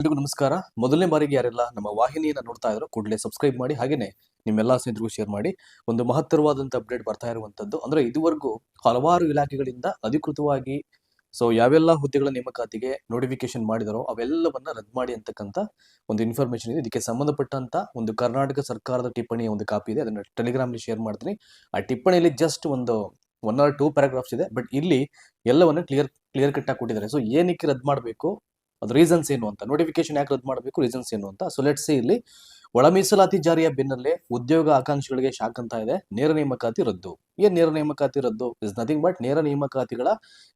ಎಲ್ರಿಗೂ ನಮಸ್ಕಾರ. ಮೊದಲನೇ ಬಾರಿಗೆ ಯಾರೆಲ್ಲ ನಮ್ಮ ವಾಹಿನಿಯನ್ನ ನೋಡ್ತಾ ಇದ್ರು ಕೂಡಲೇ ಸಬ್ಸ್ಕ್ರೈಬ್ ಮಾಡಿ ಹಾಗೇನೆ ನಿಮ್ಮೆಲ್ಲ ಸ್ನೇಹಿತರಿಗೂ ಶೇರ್ ಮಾಡಿ ಒಂದು ಮಹತ್ತರವಾದಂತ ಅಪ್ಡೇಟ್ ಬರ್ತಾ ಇರುವಂತದ್ದು. ಅಂದ್ರೆ ಇದುವರೆಗೂ ಹಲವಾರು ಇಲಾಖೆಗಳಿಂದ ಅಧಿಕೃತವಾಗಿ ಸೊ ಯಾವೆಲ್ಲ ಹುದ್ದೆಗಳ ನೇಮಕಾತಿಗೆ ನೋಟಿಫಿಕೇಶನ್ ಮಾಡಿದರೋ ಅವೆಲ್ಲವನ್ನ ರದ್ದು ಮಾಡಿ ಅಂತಕ್ಕಂಥ ಒಂದು ಇನ್ಫಾರ್ಮೇಶನ್ ಇದೆ. ಇದಕ್ಕೆ ಸಂಬಂಧಪಟ್ಟಂತ ಒಂದು ಕರ್ನಾಟಕ ಸರ್ಕಾರದ ಟಿಪ್ಪಣಿಯ ಒಂದು ಕಾಪಿ ಇದೆ. ಅದನ್ನ ಟೆಲಿಗ್ರಾಮ್ ಶೇರ್ ಮಾಡ್ತೀನಿ. ಆ ಟಿಪ್ಪಣಿಯಲ್ಲಿ ಜಸ್ಟ್ ಒಂದು ಒನ್ ಆರ್ ಟೂ ಪ್ಯಾರಾಗ್ರಾಫ್ಸ್ ಇದೆ. ಬಟ್ ಇಲ್ಲಿ ಎಲ್ಲವನ್ನ ಕ್ಲಿಯರ್ ಕ್ಲಿಯರ್ ಕಟ್ ಆಗಿ ಕೊಟ್ಟಿದ್ದಾರೆ. ಸೊ ಏನಕ್ಕೆ ರದ್ದು ಮಾಡಬೇಕು? ಅದು ರೀಸನ್ಸ್ ಏನು ಅಂತ. ನೋಟಿಫಿಕೇಶನ್ ಯಾಕೆ ರದ್ದು ಮಾಡಬೇಕು? ರೀಸನ್ಸ್ ಏನು ಅಂತ. ಸೊ ಲೆಟ್ಸ್ ಇಲ್ಲಿ ಒಳ ಮೀಸಲಾತಿ ಜಾರಿಯ ಬೆನ್ನಲ್ಲೇ ಉದ್ಯೋಗ ಆಕಾಂಕ್ಷಿಗಳಿಗೆ ಶಾಕ್ ಅಂತ ಇದೆ. ನೇರ ನೇಮಕಾತಿ ರದ್ದು. ಏನ್ ನೇರ ನೇಮಕಾತಿ ರದ್ದು? ಇಸ್ ನಥಿಂಗ್ ಬಟ್ ನೇರ ನೇಮಕಾತಿಗಳ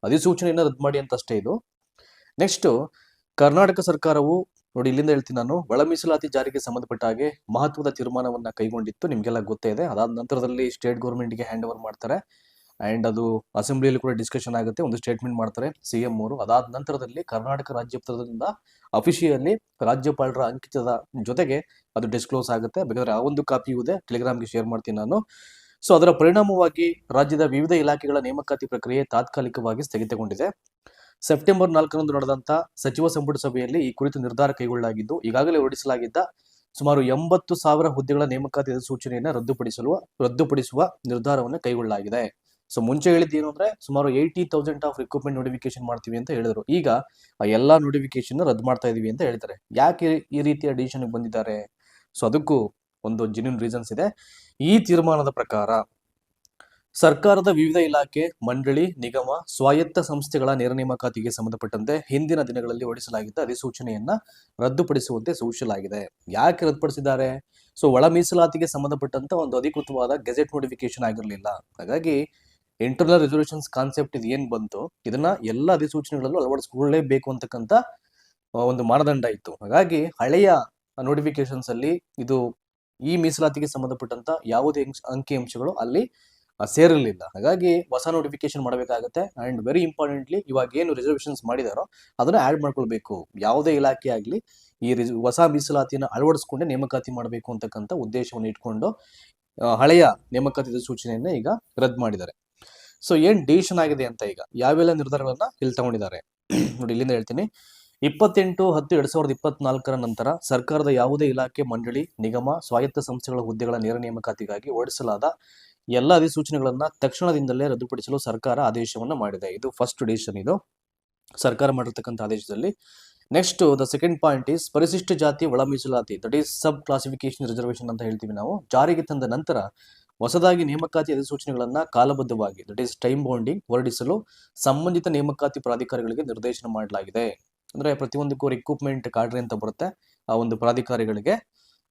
ಅಧಿಸೂಚನೆಯನ್ನು ರದ್ದು ಮಾಡಿ ಅಂತ ಅಷ್ಟೇ ಇದು. ನೆಕ್ಸ್ಟ್ ಕರ್ನಾಟಕ ಸರ್ಕಾರವು ನೋಡಿ ಇಲ್ಲಿಂದ ಹೇಳ್ತೀನಿ ನಾನು, ಒಳ ಮೀಸಲಾತಿ ಜಾರಿಗೆ ಸಂಬಂಧಪಟ್ಟ ಹಾಗೆ ಮಹತ್ವದ ತೀರ್ಮಾನವನ್ನ ಕೈಗೊಂಡಿತ್ತು. ನಿಮಗೆಲ್ಲ ಗೊತ್ತೇ ಇದೆ. ಅದಾದ ನಂತರದಲ್ಲಿ ಸ್ಟೇಟ್ ಗೌರ್ಮೆಂಟ್ಗೆ ಹ್ಯಾಂಡ್ ಓವರ್ ಮಾಡ್ತಾರೆ. ಅಂಡ್ ಅದು ಅಸೆಂಬ್ಲಿಯಲ್ಲಿ ಕೂಡ ಡಿಸ್ಕಷನ್ ಆಗುತ್ತೆ, ಒಂದು ಸ್ಟೇಟ್ಮೆಂಟ್ ಮಾಡ್ತಾರೆ ಸಿ ಎಂ ಅವರು. ಅದಾದ ನಂತರದಲ್ಲಿ ಕರ್ನಾಟಕ ರಾಜ್ಯಪತ್ರದಿಂದ ಅಫಿಷಿಯಲಿ ರಾಜ್ಯಪಾಲರ ಅಂಕಿತದ ಜೊತೆಗೆ ಅದು ಡಿಸ್ಕ್ಲೋಸ್ ಆಗುತ್ತೆ. ಬೇಕಾದ್ರೆ ಆ ಒಂದು ಕಾಪಿಯೂ ಇದೆ ಟೆಲಿಗ್ರಾಮ್ಗೆ ಶೇರ್ ಮಾಡ್ತೀನಿ ನಾನು. ಸೊ ಅದರ ಪರಿಣಾಮವಾಗಿ ರಾಜ್ಯದ ವಿವಿಧ ಇಲಾಖೆಗಳ ನೇಮಕಾತಿ ಪ್ರಕ್ರಿಯೆ ತಾತ್ಕಾಲಿಕವಾಗಿ ಸ್ಥಗಿತಗೊಂಡಿದೆ. ಸೆಪ್ಟೆಂಬರ್ ನಾಲ್ಕರಂದು ನಡೆದಂತ ಸಚಿವ ಸಂಪುಟ ಸಭೆಯಲ್ಲಿ ಈ ಕುರಿತು ನಿರ್ಧಾರ ಕೈಗೊಳ್ಳಲಾಗಿದ್ದು, ಈಗಾಗಲೇ ಹೊರಡಿಸಲಾಗಿದ್ದ ಸುಮಾರು ಎಂಬತ್ತು ಸಾವಿರ ಹುದ್ದೆಗಳ ನೇಮಕಾತಿ ಸೂಚನೆಯನ್ನು ರದ್ದುಪಡಿಸಲು, ರದ್ದುಪಡಿಸುವ ನಿರ್ಧಾರವನ್ನು ಕೈಗೊಳ್ಳಲಾಗಿದೆ. ಸೊ ಮುಂಚೆ ಹೇಳಿದ್ದು ಏನು ಅಂದ್ರೆ ಸುಮಾರು eighty thousand of recruitment notification ಮಾಡ್ತೀವಿ ಅಂತ ಹೇಳಿದ್ರು. ಈಗ, ಆ ಎಲ್ಲಾ ನೋಟಿಫಿಕೇಶನ್ ರದ್ದು ಮಾಡ್ತಾ ಇದೀವಿ ಅಂತ ಹೇಳ್ತಾರೆ. ಯಾಕೆ ಈ ರೀತಿಯ ಡಿಸಿಷನ್ ಬಂದಿದ್ದಾರೆ? ಸೊ ಅದಕ್ಕೂ ಒಂದು ಜೆನ್ಯೂನ್ ರೀಸನ್ಸ್ ಇದೆ. ಈ ತೀರ್ಮಾನದ ಪ್ರಕಾರ, ಸರ್ಕಾರದ ವಿವಿಧ ಇಲಾಖೆ, ಮಂಡಳಿ, ನಿಗಮ, ಸ್ವಾಯತ್ತ ಸಂಸ್ಥೆಗಳ ನೇರ ನೇಮಕಾತಿಗೆ ಸಂಬಂಧಪಟ್ಟಂತೆ ಹಿಂದಿನ ದಿನಗಳಲ್ಲಿ ಹೊರಡಿಸಲಾಗಿದ್ದ ಅಧಿಸೂಚನೆಯನ್ನ ರದ್ದುಪಡಿಸುವಂತೆ ಸೂಚಿಸಲಾಗಿದೆ. ಯಾಕೆ ರದ್ದುಪಡಿಸಿದ್ದಾರೆ? ಸೊ ಒಳ ಮೀಸಲಾತಿಗೆ ಸಂಬಂಧಪಟ್ಟಂತ ಒಂದು ಅಧಿಕೃತವಾದ ಗೆಜೆಟ್ ನೋಟಿಫಿಕೇಶನ್ ಆಗಿರಲಿಲ್ಲ. ಹಾಗಾಗಿ ಇಂಟರ್ನಲ್ ರೆಸೊಲ್ಯೂಷನ್ಸ್ ಕಾನ್ಸೆಪ್ಟ್ ಇದು ಏನು ಬಂತು? ಇದನ್ನ ಎಲ್ಲ ಅಧಿಸೂಚನೆಗಳಲ್ಲೂ ಅಳವಡಿಸ್ಕೊಳ್ಳೇಬೇಕು ಅಂತಕ್ಕಂಥ ಒಂದು ಮಾನದಂಡ ಇತ್ತು. ಹಾಗಾಗಿ ಹಳೆಯ ನೋಟಿಫಿಕೇಶನ್ಸ್ ಅಲ್ಲಿ ಇದು ಈ ಮೀಸಲಾತಿಗೆ ಸಂಬಂಧಪಟ್ಟಂತ ಯಾವುದೇ ಅಂಕಿ ಅಂಶಗಳು ಅಲ್ಲಿ ಸೇರಲಿಲ್ಲ ಹಾಗಾಗಿ ಹೊಸ ನೋಟಿಫಿಕೇಶನ್ ಮಾಡಬೇಕಾಗುತ್ತೆ. ಅಂಡ್ ವೆರಿ ಇಂಪಾರ್ಟೆಂಟ್ಲಿ ಇವಾಗ ಏನು ರಿಸರ್ವೇಷನ್ಸ್ ಮಾಡಿದಾರೋ ಅದನ್ನ ಆಡ್ ಮಾಡ್ಕೊಳ್ಬೇಕು. ಯಾವುದೇ ಇಲಾಖೆ ಆಗಲಿ ಈ ಹೊಸ ಮೀಸಲಾತಿಯನ್ನು ಅಳವಡಿಸ್ಕೊಂಡೇ ನೇಮಕಾತಿ ಮಾಡಬೇಕು ಅಂತಕ್ಕಂಥ ಉದ್ದೇಶವನ್ನು ಇಟ್ಕೊಂಡು ಹಳೆಯ ನೇಮಕಾತಿ ಸೂಚನೆಯನ್ನ ಈಗ ರದ್ದು ಮಾಡಿದ್ದಾರೆ. ಸೊ ಏನ್ ಡಿಸಿಷನ್ ಆಗಿದೆ ಅಂತ ಈಗ? ಯಾವೆಲ್ಲ ನಿರ್ಧಾರಗಳನ್ನ ಇಲ್ಲಿ ತಗೊಂಡಿದ್ದಾರೆ? ನೋಡಿ, ಇಲ್ಲಿಂದ ಹೇಳ್ತೀನಿ. ಇಪ್ಪತ್ತೆಂಟು, ಹತ್ತು, ಎರಡ್ ಸಾವಿರದ ಇಪ್ಪತ್ನಾಲ್ಕರ ನಂತರ ಸರ್ಕಾರದ ಯಾವುದೇ ಇಲಾಖೆ, ಮಂಡಳಿ, ನಿಗಮ, ಸ್ವಾಯತ್ತ ಸಂಸ್ಥೆಗಳ ಹುದ್ದೆಗಳ ನೇರ ನೇಮಕಾತಿಗಾಗಿ ಹೊರಡಿಸಲಾದ ಎಲ್ಲ ಅಧಿಸೂಚನೆಗಳನ್ನ ತಕ್ಷಣದಿಂದಲೇ ರದ್ದುಪಡಿಸಲು ಸರ್ಕಾರ ಆದೇಶವನ್ನು ಮಾಡಿದೆ. ಇದು ಫಸ್ಟ್ ಡಿಸಿಷನ್ ಇದು. ಸರ್ಕಾರ ಮಾಡಿರ್ತಕ್ಕಂಥ ಆದೇಶದಲ್ಲಿ. Next the second point is ಪರಿಶಿಷ್ಟ ಜಾತಿ ಒಳ ಮೀಸಲಾತಿ that is sub classification reservation ಅಂತ ಹೇಳ್ತೀವಿ ನಾವು. ಜಾರಿಗೆ ತಂದ ನಂತರ ಹೊಸದಾಗಿ ನೇಮಕಾತಿ ಅಧಿಸೂಚನೆಗಳನ್ನು ಕಾಲಬದ್ಧವಾಗಿ ದಟ್ ಈಸ್ ಟೈಮ್ ಬೌಂಡಿಂಗ್ ಹೊರಡಿಸಲು ಸಂಬಂಧಿತ ನೇಮಕಾತಿ ಪ್ರಾಧಿಕಾರಿಗಳಿಗೆ ನಿರ್ದೇಶನ ಮಾಡಲಾಗಿದೆ. ಅಂದ್ರೆ ಪ್ರತಿಯೊಂದಕ್ಕೂ ರಿಕ್ರೂಟ್ಮೆಂಟ್ ಕಾಡ್ರಿ ಅಂತ ಬರುತ್ತೆ. ಆ ಒಂದು ಪ್ರಾಧಿಕಾರಿಗಳಿಗೆ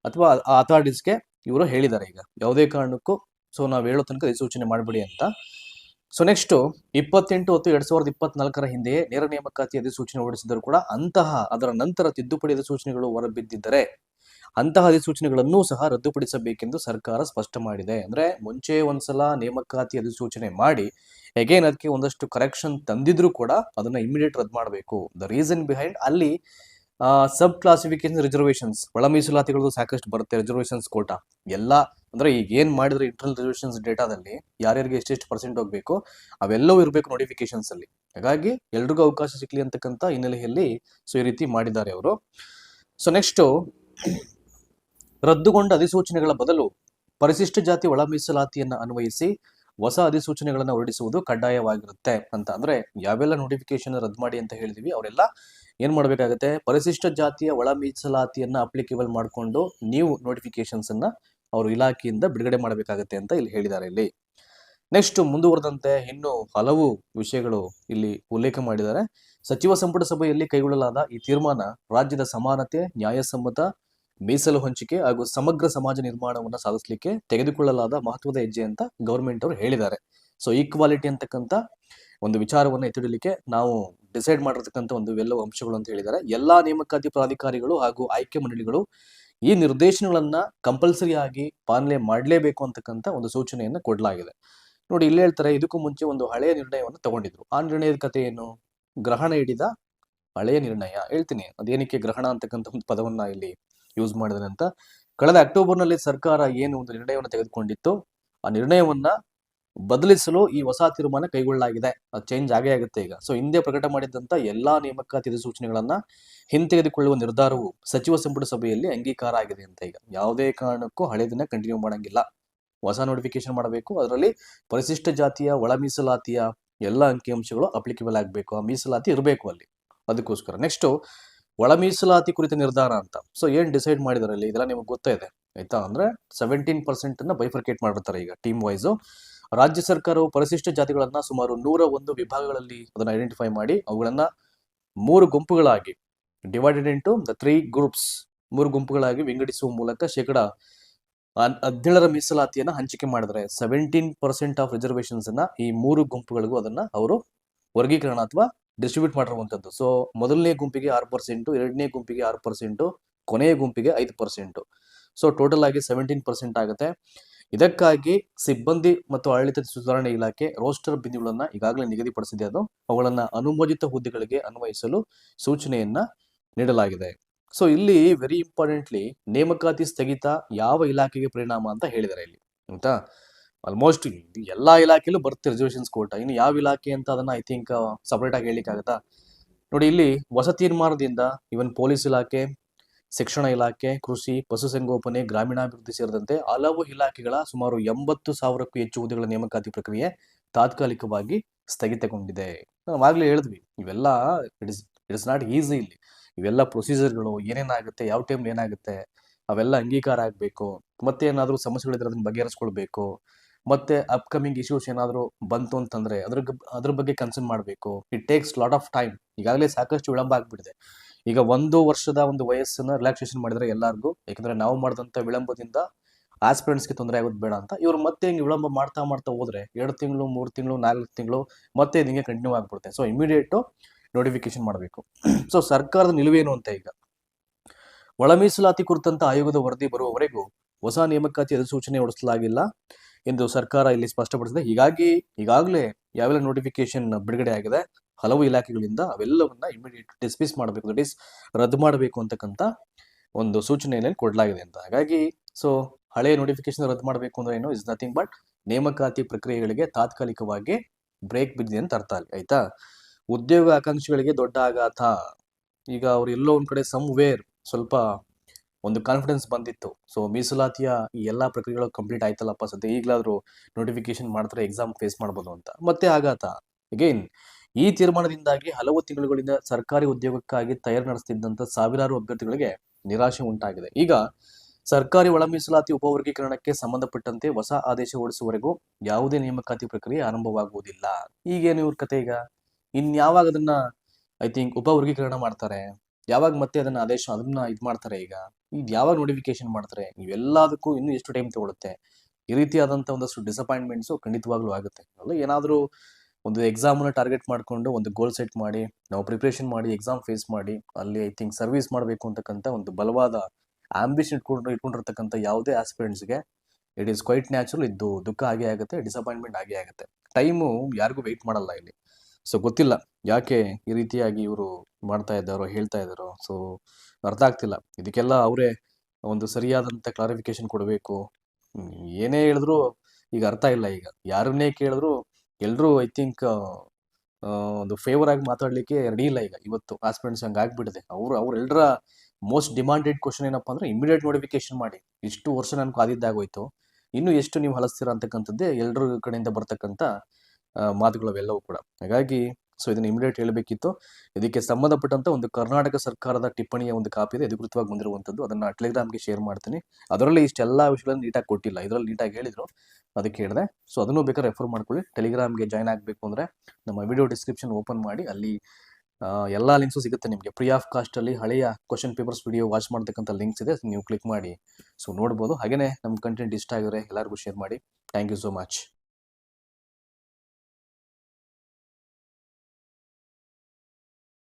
ಅಥವಾ ಅಥಾರಿಟೀಸ್ಗೆ ಇವರು ಹೇಳಿದ್ದಾರೆ ಈಗ. ಯಾವುದೇ ಕಾರಣಕ್ಕೂ ಸೊ ನಾವು ಹೇಳೋ ತನಕ ಅಧಿಸೂಚನೆ ಮಾಡಬೇಡಿ ಅಂತ. ಸೊ ನೆಕ್ಸ್ಟ್ ಇಪ್ಪತ್ತೆಂಟು ಹೊತ್ತು ಎರಡ್ ಸಾವಿರದ ಇಪ್ಪತ್ನಾಲ್ಕರ ಹಿಂದೆಯೇ ನೇರ ನೇಮಕಾತಿ ಅಧಿಸೂಚನೆ ಹೊರಡಿಸಿದರೂ ಕೂಡ ಅಂತಹ ಅದರ ನಂತರ ತಿದ್ದುಪಡಿ ಅಧಿಸೂಚನೆಗಳು ಹೊರಬಿದ್ದಿದ್ದರೆ ಅಂತಹ ಅಧಿಸೂಚನೆಗಳನ್ನು ಸಹ ರದ್ದುಪಡಿಸಬೇಕೆಂದು ಸರ್ಕಾರ ಸ್ಪಷ್ಟ ಮಾಡಿದೆ. ಅಂದ್ರೆ ಮುಂಚೆ ಒಂದ್ಸಲ ನೇಮಕಾತಿ ಅಧಿಸೂಚನೆ ಮಾಡಿ ಅಗೇನ್ ಅದಕ್ಕೆ ಒಂದಷ್ಟು ಕರೆಕ್ಷನ್ ತಂದಿದ್ರು ಕೂಡ ಅದನ್ನ ಇಮಿಡಿಯೇಟ್ ರದ್ದು ಮಾಡಬೇಕು. ದ ರೀಸನ್ ಬಿಹೈಂಡ್ ಅಲ್ಲಿ ಸಬ್ ಕ್ಲಾಸಿಫಿಕೇಶನ್ ರಿಸರ್ವೇಷನ್ಸ್ ಒಳ ಮೀಸಲಾತಿಗಳು ಸಾಕಷ್ಟು ಬರುತ್ತೆ. ರಿಸರ್ವೇಷನ್ಸ್ ಕೋಟಾ ಎಲ್ಲ, ಅಂದ್ರೆ ಈಗ ಏನ್ ಮಾಡಿದ್ರೆ ಇಂಟರ್ನಲ್ ರಿಸರ್ವೇಷನ್ಸ್ ಡೇಟಾದಲ್ಲಿ ಯಾರ್ಯಾರಿಗೆ ಎಷ್ಟೆಷ್ಟು ಪರ್ಸೆಂಟ್ ಹೋಗ್ಬೇಕು, ಅವೆಲ್ಲವೂ ಇರಬೇಕು ನೋಟಿಫಿಕೇಶನ್ಸ್ ಅಲ್ಲಿ. ಹಾಗಾಗಿ ಎಲ್ರಿಗೂ ಅವಕಾಶ ಸಿಕ್ಲಿ ಅಂತಕ್ಕಂಥ ಹಿನ್ನೆಲೆಯಲ್ಲಿ ಸೊ ಈ ರೀತಿ ಮಾಡಿದ್ದಾರೆ ಅವರು. ಸೊ ನೆಕ್ಸ್ಟ್ ರದ್ದುಗೊಂಡ ಅಧಿಸೂಚನೆಗಳ ಬದಲು ಪರಿಶಿಷ್ಟ ಜಾತಿ ಒಳ ಮೀಸಲಾತಿಯನ್ನು ಅನ್ವಯಿಸಿ ಹೊಸ ಅಧಿಸೂಚನೆಗಳನ್ನು ಹೊರಡಿಸುವುದು ಕಡ್ಡಾಯವಾಗಿರುತ್ತೆ ಅಂತ. ಅಂದ್ರೆ ಯಾವೆಲ್ಲ ನೋಟಿಫಿಕೇಶನ್ ರದ್ದು ಮಾಡಿ ಅಂತ ಹೇಳಿದೀವಿ, ಅವರೆಲ್ಲ ಏನ್ ಮಾಡ್ಬೇಕಾಗತ್ತೆ? ಪರಿಶಿಷ್ಟ ಜಾತಿಯ ಒಳ ಮೀಸಲಾತಿಯನ್ನ ಅಪ್ಲಿಕೇಬಲ್ ಮಾಡಿಕೊಂಡು ನೀವು ನೋಟಿಫಿಕೇಶನ್ಸ್ ಅನ್ನ ಅವರು ಇಲಾಖೆಯಿಂದ ಬಿಡುಗಡೆ ಮಾಡಬೇಕಾಗತ್ತೆ ಅಂತ ಇಲ್ಲಿ ಹೇಳಿದ್ದಾರೆ ಇಲ್ಲಿ. ನೆಕ್ಸ್ಟ್ ಮುಂದುವರೆದಂತೆ ಇನ್ನು ಹಲವು ವಿಷಯಗಳು ಇಲ್ಲಿ ಉಲ್ಲೇಖ ಮಾಡಿದ್ದಾರೆ. ಸಚಿವ ಸಂಪುಟ ಸಭೆಯಲ್ಲಿ ಕೈಗೊಳ್ಳಲಾದ ಈ ತೀರ್ಮಾನ ರಾಜ್ಯದ ಸಮಾನತೆ, ನ್ಯಾಯಸಮ್ಮತ ಮೀಸಲು ಹಂಚಿಕೆ ಹಾಗೂ ಸಮಗ್ರ ಸಮಾಜ ನಿರ್ಮಾಣವನ್ನು ಸಾಧಿಸಲಿಕ್ಕೆ ತೆಗೆದುಕೊಳ್ಳಲಾದ ಮಹತ್ವದ ಹೆಜ್ಜೆ ಅಂತ ಗೌರ್ಮೆಂಟ್ ಅವರು ಹೇಳಿದ್ದಾರೆ. ಸೊ ಈಕ್ವಾಲಿಟಿ ಅಂತಕ್ಕಂಥ ಒಂದು ವಿಚಾರವನ್ನು ಎತ್ತಿಡಲಿಕ್ಕೆ ನಾವು ಡಿಸೈಡ್ ಮಾಡಿರ್ತಕ್ಕಂಥ ಒಂದು ಎಲ್ಲವೂ ಅಂಶಗಳು ಅಂತ ಹೇಳಿದ್ದಾರೆ. ಎಲ್ಲಾ ನೇಮಕಾತಿ ಪ್ರಾಧಿಕಾರಿಗಳು ಹಾಗೂ ಆಯ್ಕೆ ಮಂಡಳಿಗಳು ಈ ನಿರ್ದೇಶನಗಳನ್ನ ಕಂಪಲ್ಸರಿ ಆಗಿ ಪಾಲನೆ ಮಾಡಲೇಬೇಕು ಅಂತಕ್ಕಂಥ ಒಂದು ಸೂಚನೆಯನ್ನ ಕೊಡಲಾಗಿದೆ. ನೋಡಿ, ಇಲ್ಲಿ ಹೇಳ್ತಾರೆ, ಇದಕ್ಕೂ ಮುಂಚೆ ಒಂದು ಹಳೆಯ ನಿರ್ಣಯವನ್ನು ತಗೊಂಡಿದ್ರು. ಆ ನಿರ್ಣಯದ ಕಥೆ ಏನು? ಗ್ರಹಣ ಹಿಡಿದ ಹಳೆಯ ನಿರ್ಣಯ. ಹೇಳ್ತೀನಿ, ಅದೇನಕ್ಕೆ ಗ್ರಹಣ ಅಂತಕ್ಕಂಥ ಒಂದು ಪದವನ್ನ ಇಲ್ಲಿ ಯೂಸ್ ಮಾಡಿದ್ರೆ ಅಂತ ಕಳೆದ ಅಕ್ಟೋಬರ್ನಲ್ಲಿ ಸರ್ಕಾರ ಏನು ಒಂದು ನಿರ್ಣಯವನ್ನು ತೆಗೆದುಕೊಂಡಿತ್ತು ಆ ನಿರ್ಣಯವನ್ನ ಬದಲಿಸಲು ಈ ಹೊಸ ತೀರ್ಮಾನ ಕೈಗೊಳ್ಳಲಾಗಿದೆ. ಅದು ಚೇಂಜ್ ಆಗೇ ಆಗುತ್ತೆ ಈಗ. ಸೊ ಹಿಂದೆ ಪ್ರಕಟ ಮಾಡಿದಂತ ಎಲ್ಲಾ ನೇಮಕಾತಿ ಸೂಚನೆಗಳನ್ನ ಹಿಂತೆಗೆದುಕೊಳ್ಳುವ ನಿರ್ಧಾರವು ಸಚಿವ ಸಂಪುಟ ಸಭೆಯಲ್ಲಿ ಅಂಗೀಕಾರ ಆಗಿದೆ ಅಂತ ಈಗ. ಯಾವುದೇ ಕಾರಣಕ್ಕೂ ಹಳೆಯದನ್ನ ಕಂಟಿನ್ಯೂ ಮಾಡಂಗಿಲ್ಲ. ಹೊಸ ನೋಟಿಫಿಕೇಶನ್ ಮಾಡಬೇಕು. ಅದರಲ್ಲಿ ಪರಿಶಿಷ್ಟ ಜಾತಿಯ, ಒಳ ಮೀಸಲಾತಿಯ ಎಲ್ಲ ಅಂಕಿಅಂಶಗಳು ಅಪ್ಲಿಕೇಬಲ್ ಆಗಬೇಕು. ಆ ಮೀಸಲಾತಿ ಇರಬೇಕು ಅಲ್ಲಿ. ಅದಕ್ಕೋಸ್ಕರ. ನೆಕ್ಸ್ಟ್ ಒಳ ಮೀಸಲಾತಿ ಕುರಿತ ನಿರ್ಧಾರ ಅಂತ. ಸೊ ಏನ್ ಡಿಸೈಡ್ ಮಾಡಿದಾರೆ ಅಲ್ಲಿ ಇದೆಲ್ಲ ನಿಮಗೆ ಗೊತ್ತೇ ಇದೆ. ಆಯ್ತಾ? ಅಂದ್ರೆ ಸೆವೆಂಟೀನ್ ಪರ್ಸೆಂಟ್ ಅನ್ನ ಬೈಫರ್ಕೇಟ್ ಮಾಡಿರ್ತಾರೆ ಈಗ ಟೀಮ್ ವೈಸ್ ರಾಜ್ಯ ಸರ್ಕಾರವು ಪರಿಶಿಷ್ಟ ಜಾತಿಗಳನ್ನ ಸುಮಾರು ನೂರ ಒಂದು ವಿಭಾಗಗಳಲ್ಲಿ ಅದನ್ನ ಐಡೆಂಟಿಫೈ ಮಾಡಿ, ಅವುಗಳನ್ನ ಮೂರು ಗುಂಪುಗಳಾಗಿ divided into the three groups ಮೂರು ಗುಂಪುಗಳಾಗಿ ವಿಂಗಡಿಸುವ ಮೂಲಕ ಶೇಕಡ ಹದಿನೇಳರ ಮೀಸಲಾತಿಯನ್ನ ಹಂಚಿಕೆ ಮಾಡಿದರೆ ಸೆವೆಂಟೀನ್ ಪರ್ಸೆಂಟ್ ಆಫ್ ರಿಸರ್ವೇಶನ್ಸ್ ಅನ್ನ ಈ ಮೂರು ಗುಂಪುಗಳಿಗೂ ಅದನ್ನ ಅವರು ವರ್ಗೀಕರಣ ಅಥವಾ ಡಿಸ್ಟ್ರಿಬ್ಯೂಟ್ ಮಾಡಿರುವಂತದ್ದು ಸೊ ಮೊದಲನೇ ಗುಂಪಿಗೆ ಆರು ಪರ್ಸೆಂಟು ಎರಡನೇ ಗುಂಪಿಗೆ ಆರು ಪರ್ಸೆಂಟು ಕೊನೆಯ ಗುಂಪಿಗೆ ಐದು ಪರ್ಸೆಂಟು ಸೊ ಟೋಟಲ್ ಆಗಿ ಸೆವೆಂಟೀನ್ ಪರ್ಸೆಂಟ್ ಆಗುತ್ತೆ. ಇದಕ್ಕಾಗಿ ಸಿಬ್ಬಂದಿ ಮತ್ತು ಆಡಳಿತ ಸುಧಾರಣೆ ಇಲಾಖೆ ರೋಸ್ಟರ್ ಬಿಂದುಗಳನ್ನು ಈಗಾಗಲೇ ನಿಗದಿಪಡಿಸಿದೆ ಅದು. ಅವುಗಳನ್ನ ಅನುಮೋದಿತ ಹುದ್ದೆಗಳಿಗೆ ಅನ್ವಯಿಸಲು ಸೂಚನೆಯನ್ನ ನೀಡಲಾಗಿದೆ. ಸೊ ಇಲ್ಲಿ ವೆರಿ ಇಂಪಾರ್ಟೆಂಟ್ಲಿ ನೇಮಕಾತಿ ಸ್ಥಗಿತ ಯಾವ ಇಲಾಖೆಗೆ ಪರಿಣಾಮ ಅಂತ ಹೇಳಿದ್ದಾರೆ ಇಲ್ಲಿ. ಆಯ್ತಾ? ಆಲ್ಮೋಸ್ಟ್ ಎಲ್ಲಾ ಇಲಾಖೆಯಲ್ಲೂ ಬರುತ್ತೆ ರಿಸರ್ವೇಷನ್ಸ್ ಕೋಟ ಇನ್ನು ಯಾವ ಇಲಾಖೆ ಅಂತ ಅದನ್ನ ಐ ಥಿಂಕ್ ಸಪರೇಟ್ ಆಗಿ ಹೇಳಿಕ್ಕಾಗತ್ತಾ ನೋಡಿ ಇಲ್ಲಿ ಹೊಸ ತೀರ್ಮಾನದಿಂದ ಇವನ್ ಪೊಲೀಸ್ ಇಲಾಖೆ, ಶಿಕ್ಷಣ ಇಲಾಖೆ, ಕೃಷಿ ಪಶುಸಂಗೋಪನೆ ಗ್ರಾಮೀಣಾಭಿವೃದ್ಧಿ ಸೇರಿದಂತೆ ಹಲವು ಇಲಾಖೆಗಳ ಸುಮಾರು ಎಂಬತ್ತು ಸಾವಿರಕ್ಕೂ ಹೆಚ್ಚು ಹುದ್ದೆಗಳ ನೇಮಕಾತಿ ಪ್ರಕ್ರಿಯೆ ತಾತ್ಕಾಲಿಕವಾಗಿ ಸ್ಥಗಿತಗೊಂಡಿದೆ. ನಾವಾಗಲೇ ಹೇಳಿದ್ವಿ, ಇವೆಲ್ಲ it is it is not easy ಇಲ್ಲಿ. ಇವೆಲ್ಲ ಪ್ರೊಸೀಜರ್ಗಳು ಏನೇನಾಗುತ್ತೆ, ಯಾವ ಟೈಮ್ ಏನಾಗುತ್ತೆ, ಅವೆಲ್ಲ ಅಂಗೀಕಾರ ಆಗಬೇಕು ಮತ್ತೆ ಏನಾದರೂ ಸಮಸ್ಯೆಗಳಿದ್ರೆ ಅದನ್ನ ಬಗೆಹರಿಸ್ಕೊಳ್ಬೇಕು. ಮತ್ತೆ ಅಪ್ಕಮಿಂಗ್ ಇಶ್ಯೂಸ್ ಏನಾದರೂ ಬಂತು ಅಂತಂದ್ರೆ ಅದ್ರ ಅದ್ರ ಬಗ್ಗೆ ಕನ್ಸರ್ನ್ ಮಾಡಬೇಕು. It takes lot of time ಈಗಾಗಲೇ ಸಾಕಷ್ಟು ವಿಳಂಬ ಆಗ್ಬಿಟ್ಟಿದೆ. ಈಗ ಒಂದು ವರ್ಷದ ಒಂದು ವಯಸ್ಸನ್ನ ರಿಲ್ಯಾಕ್ಸೇಷನ್ ಮಾಡಿದ್ರೆ ಎಲ್ಲರಿಗೂ ಯಾಕಂದ್ರೆ ನಾವು ಮಾಡಿದಂಥ ವಿಳಂಬದಿಂದ ಆಸ್ಪಿರೆಂಟ್ಸ್ಗೆ ತೊಂದರೆ ಆಗೋದು ಬೇಡ ಅಂತ. ಇವ್ರು ಮತ್ತೆ ಹಿಂಗೆ ವಿಳಂಬ ಮಾಡ್ತಾ ಮಾಡ್ತಾ ಹೋದ್ರೆ ಎರಡು ತಿಂಗಳು, ಮೂರು ತಿಂಗಳು, ನಾಲ್ಕು ತಿಂಗಳು ಮತ್ತೆ ಇದು ಕಂಟಿನ್ಯೂ ಆಗ್ಬಿಡುತ್ತೆ. ಸೊ ಇಮಿಡಿಯೇಟು ನೋಟಿಫಿಕೇಶನ್ ಮಾಡಬೇಕು. ಸೊ ಸರ್ಕಾರದ ನಿಲುವೇನು ಅಂತ ಈಗ? ಒಳ ಮೀಸಲಾತಿ ಕುರಿತಂತ ಆಯೋಗದ ವರದಿ ಬರುವವರೆಗೂ ಹೊಸ ನೇಮಕಾತಿ ಅಧಿಸೂಚನೆ ಹೊರಡಿಸಲಾಗಿಲ್ಲ. ಎಂದು ಸರ್ಕಾರ ಇಲ್ಲಿ ಸ್ಪಷ್ಟಪಡಿಸಿದೆ. ಹೀಗಾಗಿ ಈಗಾಗಲೇ ಯಾವೆಲ್ಲ ನೋಟಿಫಿಕೇಶನ್ ಬಿಡುಗಡೆ ಆಗಿದೆ, ಹಲವು ಇಲಾಖೆಗಳಿಂದ ಅವೆಲ್ಲವನ್ನ ಇಮಿಡಿಯೇಟ್ ಡಿಸ್ಮಿಸ್ ಮಾಡಬೇಕು ದಟ್ ಈಸ್ ರದ್ದು ಮಾಡಬೇಕು ಅಂತಕ್ಕಂಥ ಒಂದು ಸೂಚನೆಯನ್ನು ಕೊಡಲಾಗಿದೆ ಅಂತ. ಹಾಗಾಗಿ ಸೊ ಹಳೆಯ ನೋಟಿಫಿಕೇಶನ್ ರದ್ದು ಮಾಡಬೇಕು ಅಂದ್ರೆ ಏನು? ಇಸ್ ನಥಿಂಗ್ ಬಟ್ ನೇಮಕಾತಿ ಪ್ರಕ್ರಿಯೆಗಳಿಗೆ ತಾತ್ಕಾಲಿಕವಾಗಿ ಬ್ರೇಕ್ ಬಿದ್ದಿದೆ ಅಂತ ಅರ್ಥ ಅಲ್ಲಿ, ಆಯ್ತಾ? ಉದ್ಯೋಗ ಆಕಾಂಕ್ಷಿಗಳಿಗೆ ದೊಡ್ಡ ಆಘಾತ. ಈಗ ಅವ್ರು ಎಲ್ಲೋ ಒಂದ್ ಕಡೆ ಸಮ್ ವೇರ್ ಸ್ವಲ್ಪ ಒಂದು ಕಾನ್ಫಿಡೆನ್ಸ್ ಬಂದಿತ್ತು. ಸೊ ಮೀಸಲಾತಿಯ ಈ ಎಲ್ಲಾ ಪ್ರಕ್ರಿಯೆಗಳು ಕಂಪ್ಲೀಟ್ ಆಯ್ತಲ್ಲಪ್ಪ. ಸದ್ಯ ಈಗಲಾದರೂ ನೋಟಿಫಿಕೇಶನ್ ಮಾಡ್ತಾರೆ ಎಕ್ಸಾಮ್ ಫೇಸ್ ಮಾಡ್ಬೋದು ಅಂತ. ಮತ್ತೆ ಆಘಾತ. ಅಗೇನ್ ಈ ತೀರ್ಮಾನದಿಂದಾಗಿ ಹಲವು ತಿಂಗಳುಗಳಿಂದ ಸರ್ಕಾರಿ ಉದ್ಯೋಗಕ್ಕಾಗಿ ತಯಾರಿ ನಡೆಸುತ್ತಿದ್ದಂತ ಸಾವಿರಾರು ಅಭ್ಯರ್ಥಿಗಳಿಗೆ ನಿರಾಶೆ ಉಂಟಾಗಿದೆ. ಈಗ, ಸರ್ಕಾರಿ ಒಳ ಮೀಸಲಾತಿ ಉಪವರ್ಗೀಕರಣಕ್ಕೆ ಸಂಬಂಧಪಟ್ಟಂತೆ ಹೊಸ ಆದೇಶ ಹೊರಡಿಸುವವರೆಗೂ ಯಾವುದೇ ನೇಮಕಾತಿ ಪ್ರಕ್ರಿಯೆ ಆರಂಭವಾಗುವುದಿಲ್ಲ. ಈಗೇನು ಇವ್ರ ಕತೆ ಈಗ? ಇನ್ಯಾವಾಗ ಅದನ್ನ ಐ ಥಿಂಕ್ ಉಪವರ್ಗೀಕರಣ ಮಾಡ್ತಾರೆ? ಯಾವಾಗ ಮತ್ತೆ ಅದನ್ನ ಆದೇಶ ಅದನ್ನ ಇದ್ ಮಾಡ್ತಾರೆ ಈಗ? ಇದು ಯಾವಾಗ ನೋಟಿಫಿಕೇಶನ್ ಮಾಡ್ತಾರೆ? ಇವೆಲ್ಲದಕ್ಕೂ ಇನ್ನೂ ಎಷ್ಟು ಟೈಮ್ ತಗೊಳುತ್ತೆ? ಈ ರೀತಿಯಾದಂತ ಒಂದಷ್ಟು ಡಿಸಪಾಯಿಂಟ್ಮೆಂಟ್ಸು ಖಂಡಿತವಾಗ್ಲೂ ಆಗುತ್ತೆ. ಅಲ್ಲ, ಏನಾದರೂ ಒಂದು ಎಕ್ಸಾಮ್ನ ಟಾರ್ಗೆಟ್ ಮಾಡಿಕೊಂಡು ಒಂದು ಗೋಲ್ ಸೆಟ್ ಮಾಡಿ, ನಾವು ಪ್ರಿಪ್ರೇಷನ್ ಮಾಡಿ ಎಕ್ಸಾಮ್ ಫೇಸ್ ಮಾಡಿ, ಅಲ್ಲಿ ಐ ಥಿಂಕ್ ಸರ್ವಿಸ್ ಮಾಡಬೇಕು ಅಂತಕ್ಕಂಥ ಒಂದು ಬಲವಾದ ಆಂಬಿಷನ್ ಇಟ್ಕೊಂಡು, ಇಟ್ಕೊಂಡಿರ್ತಕ್ಕಂಥ ಯಾವುದೇ ಆಸ್ಪಿರೆಂಟ್ಸ್ಗೆ ಇಟ್ ಈಸ್ ಕ್ವೈಟ್ ನ್ಯಾಚುರಲ್ ಇದ್ದು ದುಃಖ ಆಗೇ ಆಗುತ್ತೆ ಡಿಸಪಾಯಿಂಟ್ಮೆಂಟ್ ಆಗೇ ಆಗುತ್ತೆ. ಟೈಮು ಯಾರಿಗೂ ವೆಯ್ಟ್ ಮಾಡಲ್ಲ ಇಲ್ಲಿ. ಸೊ ಗೊತ್ತಿಲ್ಲ ಯಾಕೆ ಈ ರೀತಿಯಾಗಿ ಇವರು ಮಾಡ್ತಾ ಇದ್ದಾರೋ, ಹೇಳ್ತಾ ಇದ್ದಾರೋ. ಸೊ ಅರ್ಥ ಆಗ್ತಿಲ್ಲ. ಇದಕ್ಕೆಲ್ಲ ಅವರೇ ಒಂದು ಸರಿಯಾದಂಥ ಕ್ಲಾರಿಫಿಕೇಶನ್ ಕೊಡಬೇಕು. ಏನೇ ಹೇಳಿದ್ರು ಈಗ ಅರ್ಥ ಇಲ್ಲ ಈಗ. ಯಾರನ್ನೇ ಕೇಳಿದ್ರು ಎಲ್ಲರೂ ಐ ಥಿಂಕ್ ಒಂದು ಫೇವರ್ ಆಗಿ ಮಾತಾಡ್ಲಿಕ್ಕೆ ರೆಡಿ ಇಲ್ಲ ಈಗ. ಇವತ್ತು ಆಸ್ಪಿರೆಂಟ್ಸ್ ಹಂಗೆ ಆಗ್ಬಿಟ್ಟಿದೆ. ಅವರು ಅವರೆಲ್ಲರ ಮೋಸ್ಟ್ ಡಿಮಾಂಡೆಡ್ ಕ್ವಶನ್ ಏನಪ್ಪ ಅಂದ್ರೆ ಇಮಿಡಿಯೇಟ್ ನೋಟಿಫಿಕೇಶನ್ ಮಾಡಿ. ಇಷ್ಟು ವರ್ಷ ನಾನು ಕಾದಿದ್ದಾಗೋಯ್ತು ಇನ್ನು ಎಷ್ಟು ನೀವು ಹಲಸ್ತೀರ ಅಂತಕ್ಕಂಥದ್ದೇ ಎಲ್ಲರ ಕಡೆಯಿಂದ ಬರ್ತಕ್ಕಂಥ ಮಾತುಗಳು ಅವೆಲ್ಲವೂ ಕೂಡ. ಹಾಗಾಗಿ ಸೊ ಇದನ್ನ ಇಮಿಡಿಯೇಟ್ ಹೇಳಬೇಕಿತ್ತು. ಇದಕ್ಕೆ ಸಂಬಂಧಪಟ್ಟಂತ ಒಂದು ಕರ್ನಾಟಕ ಸರ್ಕಾರದ ಟಿಪ್ಪಣಿಯ ಒಂದು ಕಾಪಿ ಇದೆ. ಅಧಿಕೃತವಾಗಿ ಬಂದಿರುವಂಥದ್ದು ಅದನ್ನ ಟೆಲಿಗ್ರಾಮ್ಗೆ ಶೇರ್ ಮಾಡ್ತೀನಿ. ಅದರಲ್ಲಿ ಇಷ್ಟೆಲ್ಲ ವಿಷಯಗಳನ್ನು ನೀಟಾಗಿ ಕೊಟ್ಟಿಲ್ಲ. ಇದರಲ್ಲಿ ನೀಟಾಗಿ ಹೇಳಿದ್ರು. ಅದಕ್ಕೆ ಹೇಳಿದೆ. ಸೊ ಅದನ್ನು ಬೇಕಾದ್ರೆ ರೆಫರ್ ಮಾಡ್ಕೊಳ್ಳಿ. ಟೆಲಿಗ್ರಾಮ್ಗೆ ಜಾಯ್ನ್ ಆಗಬೇಕು ಅಂದರೆ ನಮ್ಮ ವಿಡಿಯೋ ಡಿಸ್ಕ್ರಿಪ್ಷನ್ ಓಪನ್ ಮಾಡಿ, ಅಲ್ಲಿ ಎಲ್ಲ ಲಿಂಕ್ಸು ಸಿಗುತ್ತೆ ನಿಮಗೆ. ಫ್ರೀ ಆಫ್ ಕಾಸ್ಟಲ್ಲಿ ಹಳೆಯ ಕ್ವಶನ್ ಪೇಪರ್ಸ್ ವಿಡಿಯೋ ವಾಚ್ ಮಾಡ್ತಕ್ಕಂಥ ಲಿಂಕ್ಸ್ ಇದೆ. ನೀವು ಕ್ಲಿಕ್ ಮಾಡಿ. ಸೊ ನೋಡ್ಬೋದು. ಹಾಗೆಯೇ ನಮ್ಮ ಕಂಟೆಂಟ್ ಇಷ್ಟ ಆಗಿದ್ರೆ ಎಲ್ಲರಿಗೂ ಶೇರ್ ಮಾಡಿ. Thank you so much